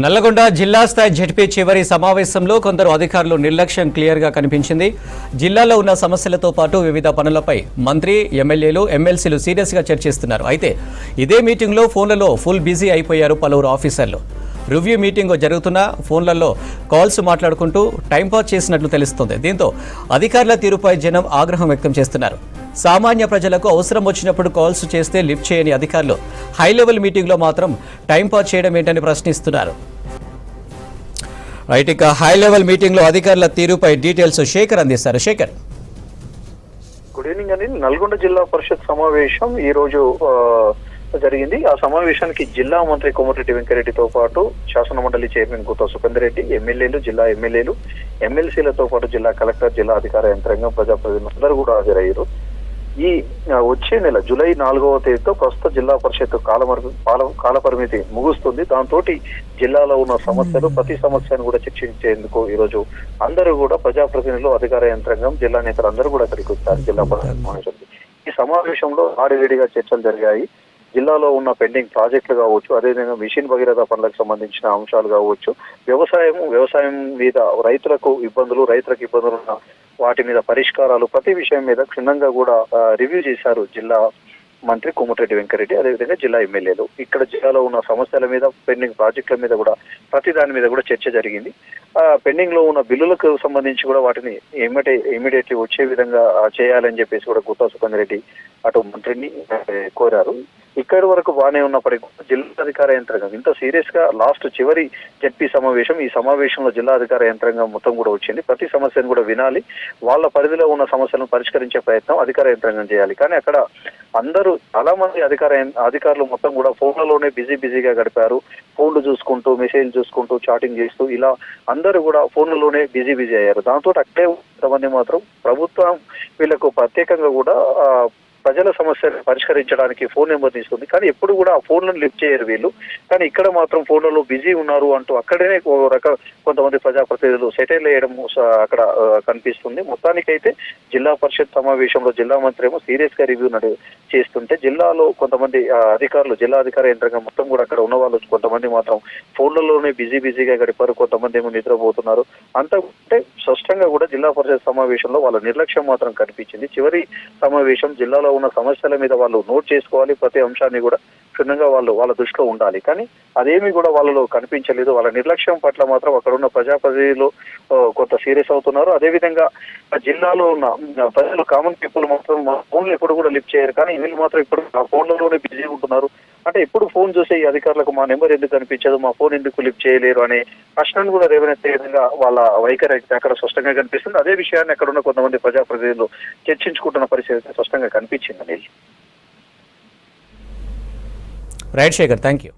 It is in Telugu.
నల్లగొండ జిల్లా స్థాయి జడ్పీ చివరి సమావేశంలో కొందరు అధికారులు నిర్లక్ష్యం క్లియర్గా కనిపించింది. జిల్లాలో ఉన్న సమస్యలతో పాటు వివిధ పనులపై మంత్రి ఎమ్మెల్యేలు ఎమ్మెల్సీలు సీరియస్గా చర్చిస్తున్నారు. అయితే ఇదే మీటింగ్లో ఫోన్లలో ఫుల్ బిజీ అయిపోయారు పలువురు ఆఫీసర్లు రివ్యూ మీటింగ్ జరుగుతున్న ఫోన్లలో కాల్స్ మాట్లాడుకుంటూ టైంపాస్ చేసినట్లు తెలుస్తోంది. దీంతో అధికారుల తీరుపై జనం ఆగ్రహం వ్యక్తం చేస్తున్నారు. సామాన్య ప్రజలకు అవసరం వచ్చినప్పుడు కాల్స్ చేస్తే లిఫ్ట్ చేయని అధికారులు హై లెవెల్ మీటింగ్లో మాత్రం టైంపాస్ చేయడం ఏంటని ప్రశ్నిస్తున్నారు. రైట్ ఇక హై లెవెల్ మీటింగ్లో అధికారుల తీరుపై డీటెయిల్స్ శేఖర్ అందిస్తారు. శేఖర్. గుడ్ ఈవినింగ్ అండి. నల్గొండ జిల్లా పరిషత్ సమావేశం ఈ రోజు జరిగింది. ఆ సమావేశానికి జిల్లా మంత్రి కోమటిరెడ్డి వెంకరెడ్డితో పాటు శాసన మండలి చైర్మన్ గుత్తా సుఖేందర్ రెడ్డి ఎమ్మెల్యేలు జిల్లా ఎమ్మెల్యేలు ఎమ్మెల్సీలతో పాటు జిల్లా కలెక్టర్ జిల్లా అధికార యంత్రాంగం ప్రజాప్రతినిధులు అందరూ కూడా హాజరయ్యారు. ఈ వచ్చే నెల జూలై నాలుగవ తేదీతో ప్రస్తుత జిల్లా పరిషత్ కాల కాల పరిమితి ముగుస్తుంది. దాంతో జిల్లాలో ఉన్న సమస్యలు ప్రతి సమస్యను కూడా చర్చించేందుకు ఈ రోజు అందరూ కూడా ప్రజాప్రతినిధులు అధికార యంత్రాంగం జిల్లా నేతలు అందరూ కూడా ఇక్కడికి వచ్చారు. జిల్లా పరిషత్ ఈ సమావేశంలో ఆడిరెడీగా చర్చలు జరిగాయి. జిల్లాలో ఉన్న పెండింగ్ ప్రాజెక్టులు కావచ్చు అదేవిధంగా మిషన్ భగీరథ పనులకు సంబంధించిన అంశాలు కావచ్చు వ్యవసాయం వ్యవసాయం మీద రైతులకు ఇబ్బందులు రైతులకు ఇబ్బందులు ఉన్న వాటి మీద పరిష్కారాలు ప్రతి విషయం మీద క్షుణ్ణంగా కూడా రివ్యూ చేశారు జిల్లా మంత్రి కోమటిరెడ్డి వెంకరెడ్డి అదేవిధంగా జిల్లా ఎమ్మెల్యేలు. ఇక్కడ జిల్లాలో ఉన్న సమస్యల మీద పెండింగ్ ప్రాజెక్టుల మీద కూడా ప్రతి దాని మీద కూడా చర్చ జరిగింది. ఆ పెండింగ్లో ఉన్న బిల్లులకు సంబంధించి కూడా వాటిని ఇమ్మటే ఇమీడియట్లీ వచ్చే విధంగా చేయాలని చెప్పేసి కూడా గుత్తా సుఖేందర్ రెడ్డి అటు మంత్రిని కోరారు. ఇక్కడి వరకు బాగానే ఉన్నప్పటికీ కూడా జిల్లా అధికార యంత్రాంగం ఇంత సీరియస్గా లాస్ట్ చివరి జడ్పీ సమావేశం ఈ సమావేశంలో జిల్లా అధికార యంత్రాంగం మొత్తం కూడా వచ్చింది. ప్రతి సమస్యను కూడా వినాలి. వాళ్ళ పరిధిలో ఉన్న సమస్యలను పరిష్కరించే ప్రయత్నం అధికార యంత్రాంగం చేయాలి. కానీ అక్కడ అందరూ చాలా మంది అధికార అధికారులు మొత్తం కూడా ఫోన్లలోనే బిజీ బిజీగా గడిపారు. ఫోన్లు చూసుకుంటూ మెసేజ్ చూసుకుంటూ చాటింగ్ చేస్తూ ఇలా అందరూ కూడా ఫోన్లలోనే బిజీ బిజీ అయ్యారు. దాంతో అక్కడే కొంతమంది మాత్రం ప్రభుత్వం వీళ్ళకు ప్రత్యేకంగా కూడా ప్రజల సమస్యలు పరిష్కరించడానికి ఫోన్ నెంబర్ తీసుకుంది. కానీ ఎప్పుడు కూడా ఆ ఫోన్లను లిఫ్ట్ చేయరు వీళ్ళు. కానీ ఇక్కడ మాత్రం ఫోన్లలో బిజీ ఉన్నారు అంటూ అక్కడనే రక కొంతమంది ప్రజాప్రతినిధులు సెటిల్ వేయడం స- అక్కడ కనిపిస్తుంది. మొత్తానికైతే జిల్లా పరిషత్ సమావేశంలో జిల్లా మంత్రి ఏమో సీరియస్గా రివ్యూ నడు చేస్తుంటే జిల్లాలో కొంతమంది అధికారులు జిల్లా అధికార యంత్రాంగం మొత్తం కూడా అక్కడ ఉన్న వాళ్ళు కొంతమంది మాత్రం ఫోన్లలోనే బిజీ బిజీగా గడిపారు. కొంతమంది ఏమో నిద్రపోతున్నారు. అంతా అంటే స్పష్టంగా కూడా జిల్లా పరిషత్ సమావేశంలో వాళ్ళ నిర్లక్ష్యం మాత్రం కనిపించింది. చివరి సమావేశం జిల్లాలో ఉన్న సమస్యల మీద వాళ్ళు నోట్ చేసుకోవాలి. ప్రతి అంశాన్ని కూడా క్షుణ్ణంగా వాళ్ళు వాళ్ళ దృష్టిలో ఉండాలి. కానీ అదేమీ కూడా వాళ్ళలో కనిపించలేదు. వాళ్ళ నిర్లక్ష్యం పట్ల మాత్రం అక్కడ ఉన్న ప్రజాప్రతినిధులు కొంత సీరియస్ అవుతున్నారు. అదేవిధంగా జిల్లాలో ఉన్న ప్రజలు కామన్ పీపుల్ మాత్రం ఫోన్లు ఎప్పుడు కూడా లిఫ్ట్ చేయరు. కానీ వీళ్ళు మాత్రం ఇప్పుడు ఫోన్లలోనే బిజీ ఉంటున్నారు. అంటే ఎప్పుడు ఫోన్ చూసే ఈ అధికారులకు మా నెంబర్ ఎందుకు కనిపించదు? మా ఫోన్ ఎందుకు లిఫ్ట్ చేయలేరు? అనే ప్రశ్నను కూడా రేవనెత్తే విధంగా వాళ్ళ వైఖరి అయితే అక్కడ స్పష్టంగా కనిపిస్తుంది. అదే విషయాన్ని అక్కడ ఉన్న కొంతమంది ప్రజాప్రతినిధులు చర్చించుకుంటున్న పరిస్థితి అయితే స్పష్టంగా కనిపించింది Anil. Right Sekhar. Thank you